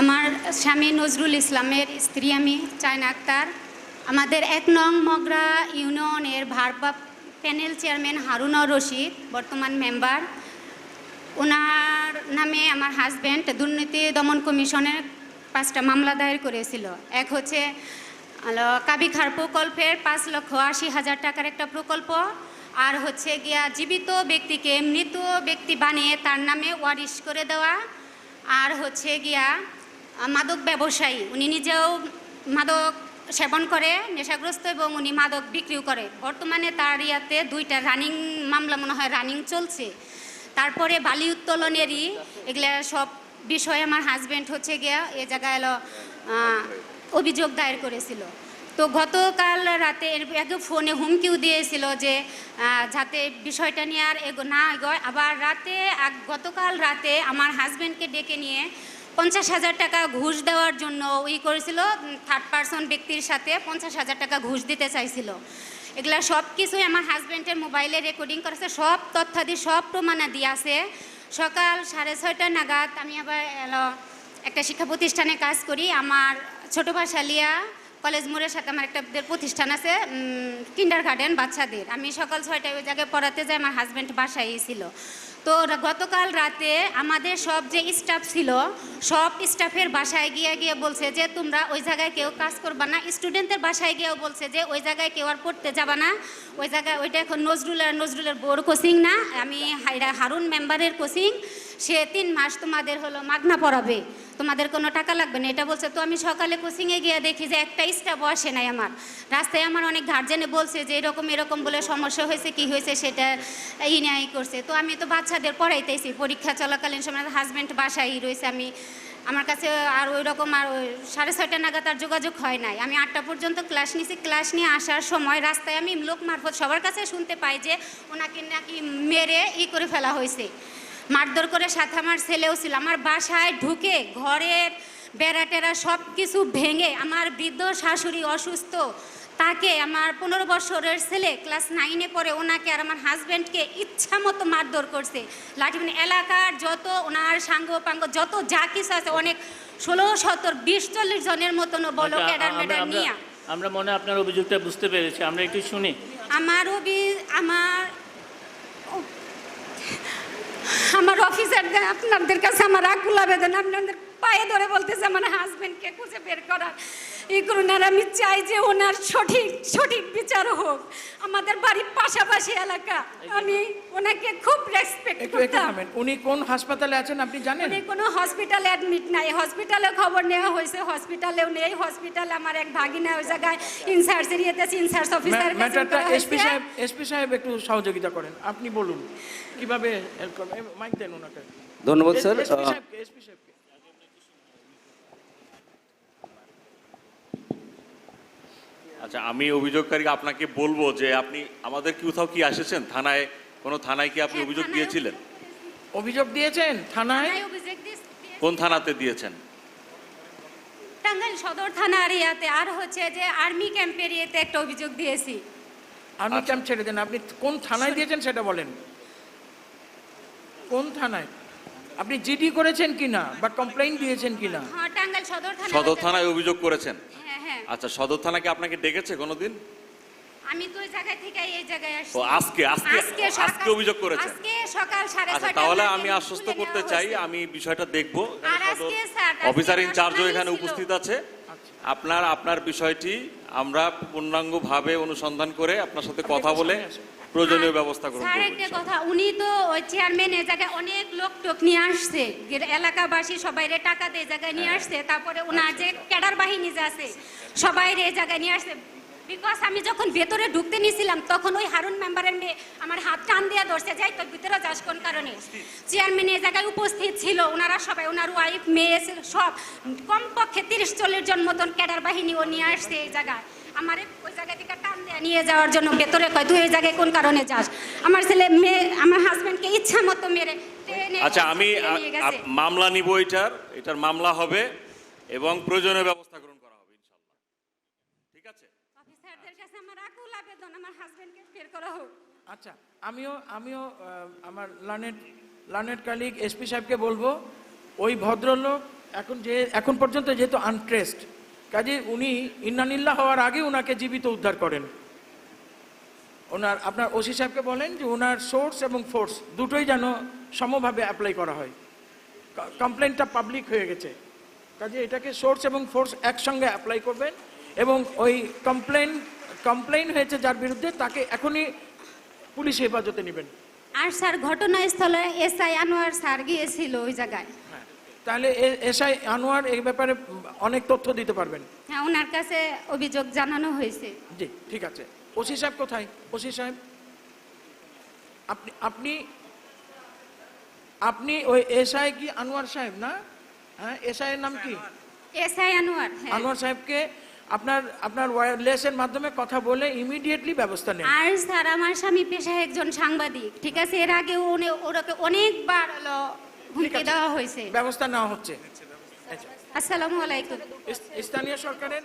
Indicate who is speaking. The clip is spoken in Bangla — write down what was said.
Speaker 1: আমার স্বামী নজরুল ইসলামের স্ত্রী আমি, চায়না আক্তার। আমাদের এক নং মগরা ইউনিয়নের ভারপ্রাপ্ত প্যানেল চেয়ারম্যান হারুনর রশিদ, বর্তমান মেম্বার। ওনার নামে আমার হাজব্যান্ড দুর্নীতি দমন কমিশনের পাঁচটা মামলা দায়ের করেছিল। এক হচ্ছে কাবিখার প্রকল্পের পাঁচ লক্ষ আশি হাজার টাকার একটা প্রকল্প। আর হচ্ছে গিয়া জীবিত ব্যক্তিকে মৃত ব্যক্তি বানিয়ে তার নামে ওয়ারিশ করে দেওয়া। আর হচ্ছে গিয়া মাদক ব্যবসায়ী। উনি নিজেও মাদক সেবন করে, নেশাগ্রস্ত এবং উনি মাদক বিক্রিও করে। বর্তমানে তার ইয়াতে দুইটা রানিং মামলা মনে হয় রানিং চলছে। তারপরে বালি উত্তোলনেরই এগুলা সব বিষয়ে আমার হাজব্যান্ড হচ্ছে গিয়া এ জায়গায় এলো অভিযোগ দায়ের করেছিল। তো গতকাল রাতে আগে ফোনে হুমকিও দিয়েছিল যে যাতে বিষয়টা নিয়ে আর এগো, না এগোয়। আবার রাতে গতকাল রাতে আমার হাজব্যান্ডকে ডেকে নিয়ে পঞ্চাশ হাজার টাকা ঘুষ দেওয়ার জন্য ই করেছিল থার্ড পার্সন ব্যক্তির সাথে পঞ্চাশ হাজার টাকা ঘুষ দিতে চাইছিল। এগুলা সব কিছুই আমার হাজব্যান্ডের মোবাইলে রেকর্ডিং করেছে, সব তথ্যাদি, সব প্রমাণাদি আছে। সকাল সাড়ে ছয়টা নাগাদ আমি আবার একটা শিক্ষা প্রতিষ্ঠানে কাজ করি। আমার ছোটো ভাষা লিয়া কলেজ মোড়ের সাথে আমার একটা প্রতিষ্ঠান আছে কিন্ডার গার্ডেন বাচ্চাদের। আমি সকাল ছয়টায় ওই জায়গায় পড়াতে যাই, আমার হাজব্যান্ড বাসায় ছিল। তো গতকাল রাতে আমাদের সব যে স্টাফ ছিল, সব স্টাফের বাসায় গিয়ে গিয়ে বলছে যে, তোমরা ওই জায়গায় কেউ কাজ করবা না। স্টুডেন্টদের বাসায় গিয়েও বলছে যে, ওই জায়গায় কেউ আর পড়তে যাবা না। ওই জায়গায়, ওইটা এখন নজরুলের নজরুলের বোর কোচিং না। আমি হারুন মেম্বারের কোচিং সে তিন মাস তোমাদের হলো মাগনা পড়াবে। তোমাদের কোনো টাকা লাগবে না? এটা বলছে, তো আমি সকালে কোচিংয়ে গিয়ে দেখি যে একটা স্টাফ আসে নাই আমার। রাস্তায় আমার অনেক গার্জেনে বলছে যে এরকম এরকম বলে সমস্যা হয়েছে, কি হয়েছে সেটা ই নাই করছে। তো আমি তো বাচ্চাদের পড়াইতেছি, পরীক্ষা চলাকালীন সময় হাজব্যান্ড বাসায় রয়েছে। আমি, আমার কাছে আর ওই রকম আর সাড়ে ছয়টা নাগাদ আর যোগাযোগ হয় নাই। আমি আটটা পর্যন্ত ক্লাস নিয়েছি ক্লাস নিয়ে আসার সময় রাস্তায় আমি লোক মারফত সবার কাছে শুনতে পাই যে ওনাকে নাকি মেরে ই করে ফেলা হয়েছে। মারধর করে সাথে আমার ছেলেও ছিল। আমার বাসায় ঢুকে ঘরের বেড়া টেরা সব কিছু ভেঙে আমার বৃদ্ধ শাশুড়ি অসুস্থ তাকে আমার পনেরো বছরের ছেলে ক্লাস নাইনে পরে ওনাকে আর আমার হাজব্যান্ডকে ইচ্ছা মতো মারধর করছে। লাঠি মানে এলাকার যত ওনার সাঙ্গ পাঙ্গ যত যা কিছু আছে অনেক ষোলো সত্তর বিশ চল্লিশ জনের মতন বলো
Speaker 2: আচ্ছা,
Speaker 1: ক্যাডার
Speaker 2: আমরা-
Speaker 1: মেডার নিয়ে।
Speaker 2: আমরা মনে আপনার অভিযোগটা বুঝতে পেরেছি আমরা একটু শুনি।
Speaker 1: আমার অভি আমার আমার অফিসার আপনাদের কাছে আমার আকুল আবেদন আপনাদের পায়ে ধরে বলতেছে আমার হাজবেন্ডকে খুঁজে বের করার এই করুন আর আমি চাই যে ওনার সঠিক সঠিক বিচার হোক। আমাদের বাড়ির পাশাপাশি এলাকা। আমি ওনাকে খুব রেসপেক্ট করতাম।
Speaker 3: উনি কোন হাসপাতালে আছেন আপনি জানেন?
Speaker 1: উনি কোনো হসপিটালে অ্যাডমিট নাই। হসপিটালে খবর নেওয়া হয়েছে হসপিটালেও নেই। হসপিটালে আমার এক ভাগিনা ওই জায়গায় ইনচার্জ এরিয়াতে ইনচার্জ অফিসার
Speaker 3: ম্যাটারটা এসপি সাহেব এসপি সাহেব একটু সহযোগিতা করেন। আপনি বলুন কীভাবে help করবেন? মাইক দেন ওনাকে।
Speaker 4: ধন্যবাদ স্যার।
Speaker 3: এসপি সাহেবকে
Speaker 5: আচ্ছা আমি অভিযোগকারী আপনাকে বলব যে আপনি আমাদের কি কোথাও কি এসেছেন থানায় কোনো থানায় কি আপনি
Speaker 1: হ্যাঁ,
Speaker 5: অভিযোগ দিয়েছিলেন?
Speaker 3: অভিযোগ দিয়েছেন থানায়?
Speaker 5: কোন থানাতে দিয়েছেন?
Speaker 1: টাঙ্গাইল সদর থানার ইয়াতে আর হচ্ছে যে আর্মি ক্যাম্পের ইয়েতে একটা অভিযোগ দিয়েছি।
Speaker 3: আপনি
Speaker 5: আচ্ছা।
Speaker 3: ক্যাম্প ছেড়ে দেন। আপনি কোন থানায় দিয়েছেন সেটা বলেন। কোন থানায়? আপনি জিডি করেছেন কিনা বা কমপ্লেইন দিয়েছেন কিনা?
Speaker 1: হ্যাঁ টাঙ্গাইল সদর থানা
Speaker 5: সদর থানায় অভিযোগ করেছেন?
Speaker 1: হ্যাঁ হ্যাঁ।
Speaker 5: আচ্ছা সদর থানাকে আপনাকে ডেকেছে কোনোদিন?
Speaker 1: আমি তো ওই জায়গা থেকে এই জায়গায় আসছি।
Speaker 5: ও আজকে আজকে আজকে অভিযোগ করেছেন
Speaker 1: আজকে সকাল সাড়ে
Speaker 5: আচ্ছা তাহলে আমি আশ্বস্ত করতে চাই আমি বিষয়টা দেখব।
Speaker 1: আর আজকে স্যার,
Speaker 5: অফিসার ইনচার্জও এখানে উপস্থিত আছে। আপনার আপনার বিষয়টি আমরা পূর্ণাঙ্গভাবে অনুসন্ধান করে আপনার সাথে কথা বলে প্রয়োজনীয় ব্যবস্থা গ্রহণ
Speaker 1: স্যার একটা কথা উনি তো ওই চেয়ারম্যান এ জায়গায় অনেক লোক টোক নিয়ে আসছে। এলাকাবাসী সবাই রে টাকা দিয়ে জায়গায় নিয়ে আসছে। তারপরে ওনার যে ক্যাডার বাহিনী যে আছে সবাই রে এই জায়গায় নিয়ে আসছে। বিকজ আমি যখন ভেতরে ঢুকতে নিয়েছিলাম তখন ওই হারুন মেম্বারের মেয়ে আমার হাত টান দিয়ে ধরছে যাই তোর ভিতরে যাস কোন কারণে? চেয়ারম্যান এই জায়গায় উপস্থিত ছিল ওনারা সবাই ওনার ওয়াইফ মেয়ে সব। কমপক্ষে তিরিশ চল্লিশ জন মতন ক্যাডার বাহিনী ও নিয়ে আসছে এই জায়গায়। আমার ওই জায়গা থেকে টান দিয়ে নিয়ে যাওয়ার জন্য ভেতরে কয় তুই এই জায়গায় কোন কারণে যাস? আমার ছেলে মেয়ে আমার হাজব্যান্ডকে ইচ্ছা মতো মেরে
Speaker 5: আচ্ছা আমি
Speaker 1: গেছে।
Speaker 5: মামলা নিব এটার এটার মামলা হবে এবং প্রয়োজনীয় ব্যবস্থা গ্রহণ করা হবে ইনশাল্লাহ ঠিক আছে
Speaker 1: অফিসারদের কাছে আমার আকুল আমার বের করা হোক।
Speaker 3: আচ্ছা আমিও আমিও আমার লানেট লানেট কালিক এসপি সাহেবকে বলব, ওই ভদ্রলোক এখন যে, এখন পর্যন্ত যেহেতু আনট্রেসড কাজে উনি ইন্নানিল্লা হওয়ার আগে ওনাকে জীবিত উদ্ধার করেন। ওনার, আপনার ওসি সাহেবকে বলেন যে ওনার সোর্স এবং ফোর্স দুটোই যেন সমভাবে অ্যাপ্লাই করা হয়। কমপ্লেনটা পাবলিক হয়ে গেছে। কাজে এটাকে সোর্স এবং ফোর্স একসঙ্গে অ্যাপ্লাই করবেন এবং ওই কমপ্লেন কমপ্লেন হয়েছে যার বিরুদ্ধে তাকে এখনই পুলিশ হেফাজতে নেবেন।
Speaker 1: আর স্যার ঘটনাস্থলে এসআই আনোয়ার স্যার গিয়েছিল ওই জায়গায়।
Speaker 3: হ্যাঁ তাহলে এসআই আনোয়ার এই ব্যাপারে অনেক তথ্য দিতে পারবেন।
Speaker 1: হ্যাঁ ওনার কাছে অভিযোগ জানানো হয়েছে।
Speaker 3: জি ঠিক আছে। ওসি সাহেব কোথায়? ওসি সাহেব আপনি আপনি আপনি ওই এসআই কি আনোয়ার সাহেব না? হ্যাঁ এসআই এর নাম কি?
Speaker 1: এসআই আনোয়ার হ্যাঁ।
Speaker 3: আনোয়ার সাহেবকে আপনার আপনার ওয়্যারলেসের মাধ্যমে কথা বলে ইমিডিয়েটলি ব্যবস্থা নেন।
Speaker 1: আর স্যার আমার স্বামী পেশায় একজন সাংবাদিক ঠিক আছে? এর আগে উনি ওরাকে অনেকবার হলো হুমকি দেওয়া হয়েছে।
Speaker 3: ব্যবস্থা নেওয়া হচ্ছে। আচ্ছা।
Speaker 1: আসসালামু আলাইকুম।
Speaker 3: স্থানীয় সরকারের